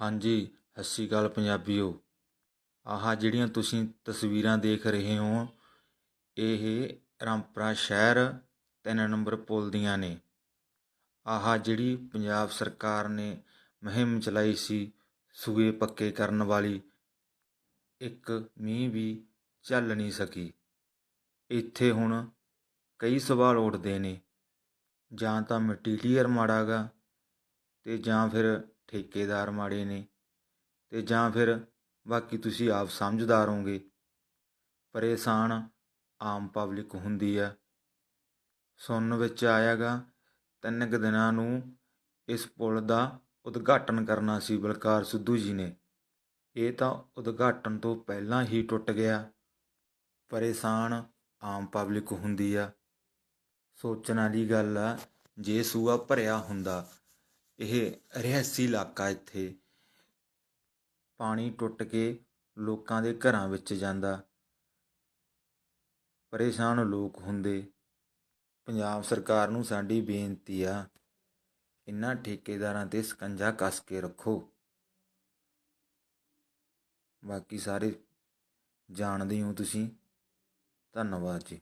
ਹਾਂਜੀ ਸਤਿ ਸ਼੍ਰੀ ਅਕਾਲ ਪੰਜਾਬੀਓ। ਆਹ, ਜਿਹੜੀਆਂ ਤੁਸੀਂ ਤਸਵੀਰਾਂ ਦੇਖ ਰਹੇ ਹੋ, ਇਹ ਰਾਮਪੁਰਾ ਸ਼ਹਿਰ ਤਿੰਨ ਨੰਬਰ ਪੁਲ ਦੀਆਂ ਨੇ। ਆਹ, ਜਿਹੜੀ ਪੰਜਾਬ ਸਰਕਾਰ ਨੇ ਮੁਹਿੰਮ ਚਲਾਈ ਸੀ ਸੂਏ ਪੱਕੇ ਕਰਨ ਵਾਲੀ, ਇੱਕ ਮੀਂਹ ਵੀ ਚੱਲ ਨਹੀਂ ਸਕੀ। ਇੱਥੇ ਹੁਣ ਕਈ ਸਵਾਲ ਉੱਠਦੇ ਨੇ। ਜਾਂ ਤਾਂ ਮਟੀਰੀਅਲ ਮਾੜਾ ਗਾ, ਤੇ ਜਾਂ ਫਿਰ ਠੇਕੇਦਾਰ ਮਾੜੇ ਨੇ ਅਤੇ ਜਾਂ ਫਿਰ ਬਾਕੀ ਤੁਸੀਂ ਆਪ ਸਮਝਦਾਰ ਹੋਗੇ ਪਰੇਸ਼ਾਨ ਆਮ ਪਬਲਿਕ ਹੁੰਦੀ ਆ। ਸੁਣਨ ਵਿੱਚ ਆਇਆਗਾ, ਤਿੰਨ ਕੁ ਦਿਨਾਂ ਨੂੰ ਇਸ ਪੁਲ ਦਾ ਉਦਘਾਟਨ ਕਰਨਾ ਸੀ ਬਲਕਾਰ ਸਿੱਧੂ ਜੀ ਨੇ। ਇਹ ਤਾਂ ਉਦਘਾਟਨ ਤੋਂ ਪਹਿਲਾਂ ਹੀ ਟੁੱਟ ਗਿਆ ਪਰੇਸ਼ਾਨ ਆਮ ਪਬਲਿਕ ਹੁੰਦੀ ਆ। ਸੋਚਣ ਵਾਲੀ ਗੱਲ ਆ, ਜੇ ਸੂਆ ਭਰਿਆ ਹੁੰਦਾ ਇਹ ਰਿਹਾਇਸ਼ੀ ਇਲਾਕਾ ਇੱਥੇ। ਪਾਣੀ ਟੁੱਟ ਕੇ ਲੋਕਾਂ ਦੇ ਘਰਾਂ ਵਿੱਚ ਜਾਂਦਾ। ਪਰੇਸ਼ਾਨ ਲੋਕ ਹੁੰਦੇ। ਪੰਜਾਬ ਸਰਕਾਰ ਨੂੰ ਸਾਡੀ ਬੇਨਤੀ ਆ ਇਹਨਾਂ ਠੇਕੇਦਾਰਾਂ ਤੇ ਸਕੰਜਾ ਕੱਸ ਕੇ ਰੱਖੋ। ਬਾਕੀ ਸਾਰੇ ਜਾਣਦੇ ਹੋ ਤੁਸੀਂ। ਧੰਨਵਾਦ ਜੀ।